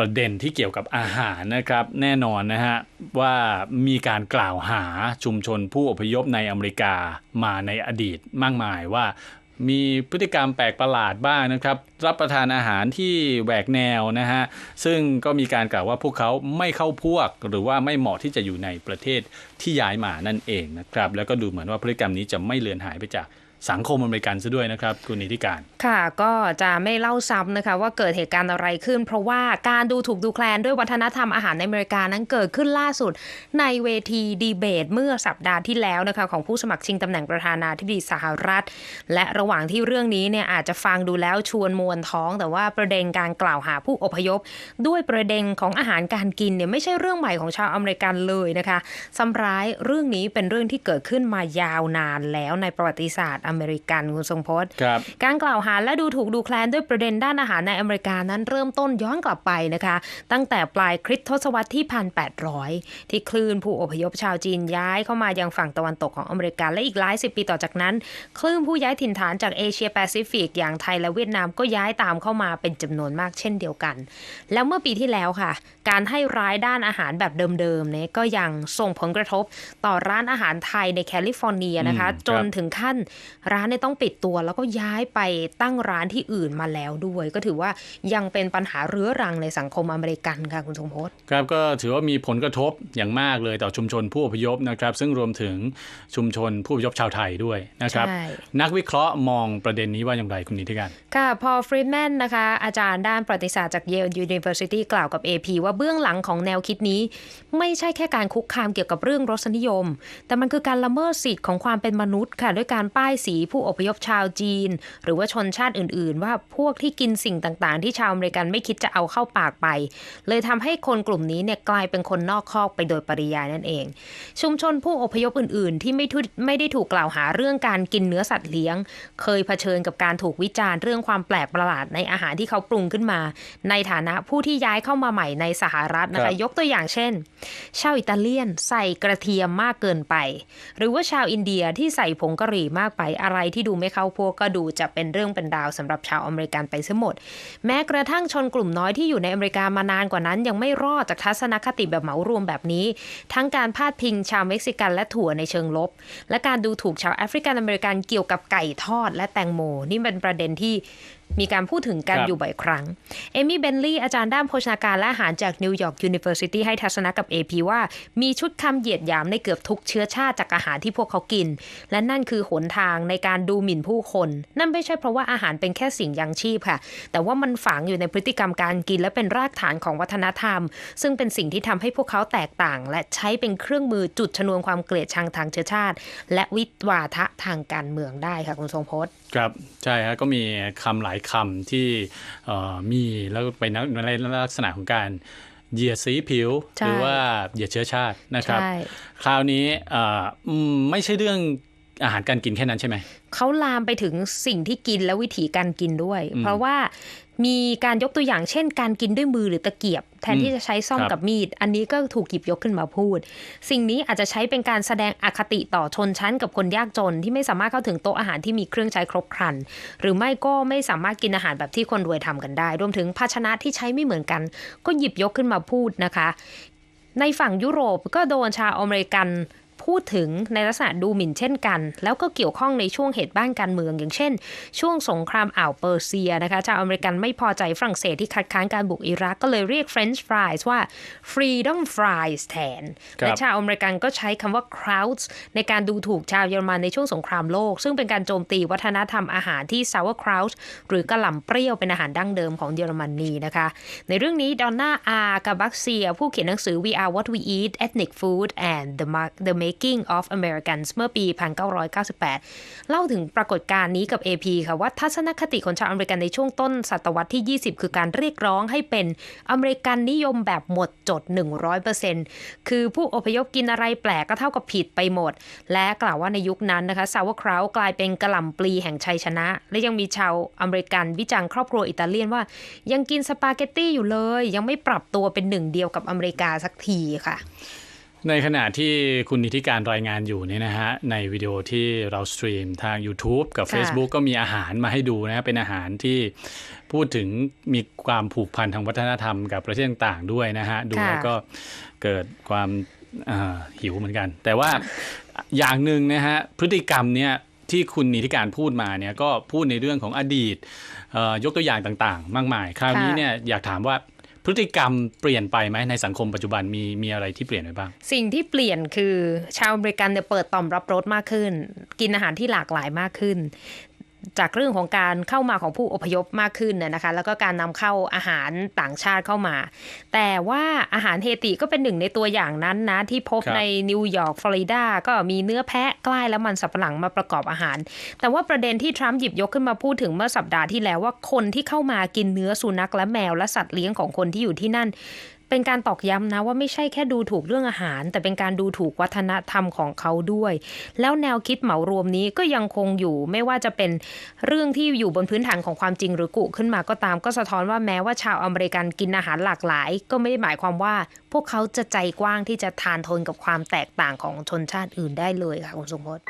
ประเด็นที่เกี่ยวกับอาหารนะครับแน่นอนนะฮะว่ามีการกล่าวหาชุมชนผู้อพยพในอเมริกามาในอดีตมากมายว่ามีพฤติกรรมแปลกประหลาดบ้างนะครับ รับประทานอาหารที่แหวกแนวนะฮะซึ่งก็มีการกล่าวว่าพวกเขาไม่เข้าพวก หรือว่าไม่เหมาะที่จะอยู่ในประเทศที่ย้ายมานั่นเองนะครับ แล้วก็ดูเหมือนว่าพฤติกรรมนี้จะไม่เลือนหายไปจากสังคมอเมริกันซะด้วยนะครับคุณนิติการ ค่ะก็จะไม่เล่าซ้ำนะคะ ว่าเกิดเหตุการณ์อะไรขึ้น เพราะว่าการดูถูกดูแคลนด้วยวัฒนธรรมอาหารในอเมริกานั้นเกิดขึ้นล่าสุด ในเวทีดีเบตเมื่อสัปดาห์ที่แล้วนะคะ ของผู้สมัครชิงตำแหน่งประธานาธิบดีสหรัฐ และระหว่างที่เรื่องนี้เนี่ยอาจจะฟังดูแล้วชวนมวนท้อง แต่ว่าประเด็นการกล่าวหาผู้อพยพ ด้วยประเด็นของอาหารการกินเนี่ยไม่ใช่เรื่องใหม่ของชาวอเมริกันเลยนะคะซ้ำร้ายเรื่องนี้เป็นเรื่องที่เกิดขึ้นมายาวนานแล้วในประวัติศาสตร์อเมริกันคุณทรงพจน์ครับการกล่าวหาและดูถูกดูแคลนด้วยประเด็นด้านอาหารในอเมริกานั้นเริ่มต้นย้อนกลับไปนะคะ ตั้งแต่ปลายคริสตศวรรษที่1800ที่คลื่นผู้อพยพชาวจีนย้ายเข้ามายังฝั่งตะวันตกของอเมริกาและอีกหลายสิบปีต่อจากนั้นคลื่นผู้ย้ายถิ่นฐานจากเอเชียแปซิฟิกอย่างไทยและเวียดนามก็ย้ายตามเข้ามาเป็นจำนวนมากเช่นเดียวกัน แล้วเมื่อปีที่แล้วค่ะ การให้ร้ายด้านอาหารแบบเดิมๆเนี่ยก็ยังส่งผลกระทบต่อร้านอาหารไทยในแคลิฟอร์เนียนะคะอืมครับจนถึงขั้นร้านเนี่ยต้องปิดตัวแล้วก็ย้ายไปตั้งร้านที่อื่นมาแล้วด้วย ก็ถือว่ายังเป็นปัญหาเรื้อรังในสังคมอเมริกันค่ะคุณสมพศครับก็ถือว่ามีผลกระทบอย่างมากเลยต่อชุมชนผู้อพยพนะครับ ซึ่งรวมถึงชุมชนผู้อพยพชาวไทยด้วยนะครับใช่นักวิเคราะห์มองประเด็นนี้ว่าอย่างไรคุณนิติการค่ะพอฟรีดแมนนะคะอาจารย์ด้านประวัติศาสตร์จาก Yale University กล่าวกับ AP ว่าเบื้องหลังของแนวคิดนี้ ไม่ใช่แค่การคุกคามเกี่ยวกับเรื่องรสนิยม แต่มันคือการละเมิดสิทธิ์ของความเป็นมนุษย์ค่ะด้วยการป้ายสีผู้อพยพชาวจีน หรือว่าชนชาติอื่น ๆ ว่าพวกที่กินสิ่งต่างๆ ที่ชาวอเมริกันไม่คิดจะเอาเข้าปากไป เลยทำให้คนกลุ่มนี้เนี่ยกลายเป็นคนนอกคอกไปโดยปริยายนั่นเอง ชุมชนผู้อพยพอื่น ๆ ที่ไม่ทุไม่ได้ถูกกล่าวหาเรื่องการกินเนื้อสัตว์เลี้ยง เคยเผชิญกับการถูกวิจารณ์เรื่องความแปลกประหลาดในอาหารที่เขาปรุงขึ้นมา ในฐานะผู้ที่ย้ายเข้ามาใหม่ในสหรัฐนะครัคะบยกตัวอย่างเช่น ชาวอิตาเลียนใส่กระเทียมมากเกินไป หรือว่าชาวอินเดียที่ใส่ผงกะหรี่มากไปอะไรที่ดูไม่เข้าพวกก็ดูจะเป็นเรื่องเป็นราวสำหรับชาวอเมริกันไปเสียหมด แม้กระทั่งชนกลุ่มน้อยที่อยู่ในอเมริกามานานกว่านั้น ยังไม่รอดจากทัศนคติแบบเหมารวมแบบนี้ ทั้งการพาดพิงชาวเม็กซิกันและถั่วในเชิงลบ และการดูถูกชาวแอฟริกันอเมริกันเกี่ยวกับไก่ทอดและแตงโมนี่เป็นประเด็นที่ มีการพูดถึงกันครับอยู่บ่อยครั้ง เอมี่เบนลีย์อาจารย์ด้านโภชนาการและอาหารจากนิวยอร์กยูนิเวอร์ซิตี้ให้ทัศนะกับ AP ว่า มีชุดคำเหยียดหยามในเกือบทุกเชื้อชาติจากอาหารที่พวกเขากิน และนั่นคือหนทางในการดูหมิ่นผู้คน นั่นไม่ใช่เพราะว่าอาหารเป็นแค่สิ่งยังชีพค่ะ แต่ว่ามันฝังอยู่ในพฤติกรรมการกิน และเป็นรากฐานของวัฒนธรรม ซึ่งเป็นสิ่งที่ทำให้พวกเขาแตกต่าง และใช้เป็นเครื่องมือจุดชนวนความเกลียดชังทางเชื้อชาติ และวิวาทะทางการเมืองได้ค่ะคุณทรงพจน์ ครับใช่ฮะก็มีคำหลายคำที่เอ่อมีแล้วเป็นในลักษณะของการเหยียดสีผิวใช่หรือว่าเหยียดเชื้อชาตินะครับใช่คราวนี้เอ่ออืมไม่ใช่เรื่องอาหารการกินแค่นั้นใช่ไหมเขาลามไปถึงสิ่งที่กินและวิธีการกินด้วยอืมเพราะว่า มีการยกตัวอย่างเช่น การกินด้วยมือหรือตะเกียบ แทนที่จะใช้ซ่อมครับกับมีด อันนี้ก็ถูกหยิบยกขึ้นมาพูด สิ่งนี้อาจจะใช้เป็นการแสดงอคติต่อชนชั้นกับคนยากจนที่ไม่สามารถเข้าถึงโต๊ะอาหารที่มีเครื่องใช้ครบครัน หรือไม่ก็ไม่สามารถกินอาหารแบบที่คนรวยทำกันได้ รวมถึงภาชนะที่ใช้ไม่เหมือนกัน ก็หยิบยกขึ้นมาพูดนะคะ ในฝั่งยุโรปก็โดนชาวอเมริกัน พูดถึงในลักษณะดูหมิ่นเช่นกัน แล้วก็เกี่ยวข้องในช่วงเหตุบ้านการเมือง อย่างเช่น ช่วงสงครามอ่าวเปอร์เซียนะคะชาวอเมริกันไม่พอใจฝรั่งเศสที่คัดค้านการบุกอิรักก็เลยเรียก French fries ว่า freedom fries แทนครับและชาวอเมริกันก็ใช้คำว่า krauts ในการดูถูกชาวเยอรมันในช่วงสงครามโลก ซึ่งเป็นการโจมตีวัฒนธรรมอาหารที่ sauerkraut หรือกระหล่ำเปรี้ยวเป็นอาหารดั้งเดิมของเยอรมนีนะคะ ในเรื่องนี้ดอนน่าอาร์กาบักเซีย ผู้เขียนหนังสือ We Are What We Eat Ethnic Food and the Mar- the Making of Americans เมื่อปี 1998 เล่าถึงปรากฏการณ์นี้กับ AP ค่ะว่าทัศนคติของชาวอเมริกันในช่วงต้นศตวรรษที่ 20 คือการเรียกร้องให้เป็นอเมริกันนิยมแบบหมดจด 100%คือผู้อพยพกินอะไรแปลกก็เท่ากับผิดไปหมด และกล่าวว่าในยุคนั้นนะคะซาวคราวกลายเป็นกระหล่ำปลีแห่งชัยชนะ และยังมีชาวอเมริกันวิจารณ์ครอบครัวอิตาเลียนว่า ยังกินสปาเกตตี้อยู่เลย ยังไม่ปรับตัวเป็นหนึ่งเดียวกับอเมริกาสักทีค่ะ ในขณะที่คุณนิติการรายงานอยู่เนี่ยนะฮะ ในวิดีโอที่เราสตรีมทาง YouTube กับค่ะ Facebook ก็มีอาหารมาให้ดูนะฮะเป็นอาหารที่พูดถึงมีความผูกพันทางวัฒนธรรมกับประเทศต่างๆด้วยนะฮะ ดูแล้วค่ะก็เกิดความอ่าหิวเหมือนกัน แต่ว่าอย่างหนึ่งนะฮะ พฤติกรรมเนี่ยที่คุณนิติการพูดมาเนี่ยก็พูดในเรื่องของอดีตเอ่อยกตัวอย่างต่างๆ มากมาย คราวนี้เนี่ยอยากถามว่า พฤติกรรมเปลี่ยนไปไหมในสังคมปัจจุบันมีมีอะไรที่เปลี่ยนไปบ้าง สิ่งที่เปลี่ยนคือชาวอเมริกันเนี่ยเปิดต่อมรับรสมากขึ้น กินอาหารที่หลากหลายมากขึ้น จากเรื่องของการเข้ามาของผู้อพยพมากขึ้นน่ะนะคะ แล้วก็การนำเข้าอาหารต่างชาติเข้ามา แต่ว่าอาหารเฮติก็เป็นหนึ่งในตัวอย่างนั้นนะ ที่พบครับในนิวยอร์กฟลอริดา ก็มีเนื้อแพะใกล้และมันสับปะหลังมาประกอบอาหาร แต่ว่าประเด็นที่ทรัมป์หยิบยกขึ้นมาพูดถึงเมื่อสัปดาห์ที่แล้วว่าคนที่เข้ามากินเนื้อสุนัขและแมวและสัตว์เลี้ยงของคนที่อยู่ที่นั่น เป็นการตอกย้ำนะว่าไม่ใช่แค่ดูถูกเรื่องอาหาร แต่เป็นการดูถูกวัฒนธรรมของเขาด้วย แล้วแนวคิดเหมารวมนี้ก็ยังคงอยู่ไม่ว่าจะเป็นเรื่องที่อยู่บนพื้นฐานของความจริงหรือกุขึ้นมาก็ตามก็สะท้อนว่าแม้ว่าชาวอเมริกันกินอาหารหลากหลาย ก็ไม่ได้หมายความว่า พวกเขาจะใจกว้างที่จะทานทนกับความแตกต่างของชนชาติอื่นได้เลยค่ะคุณสมพศ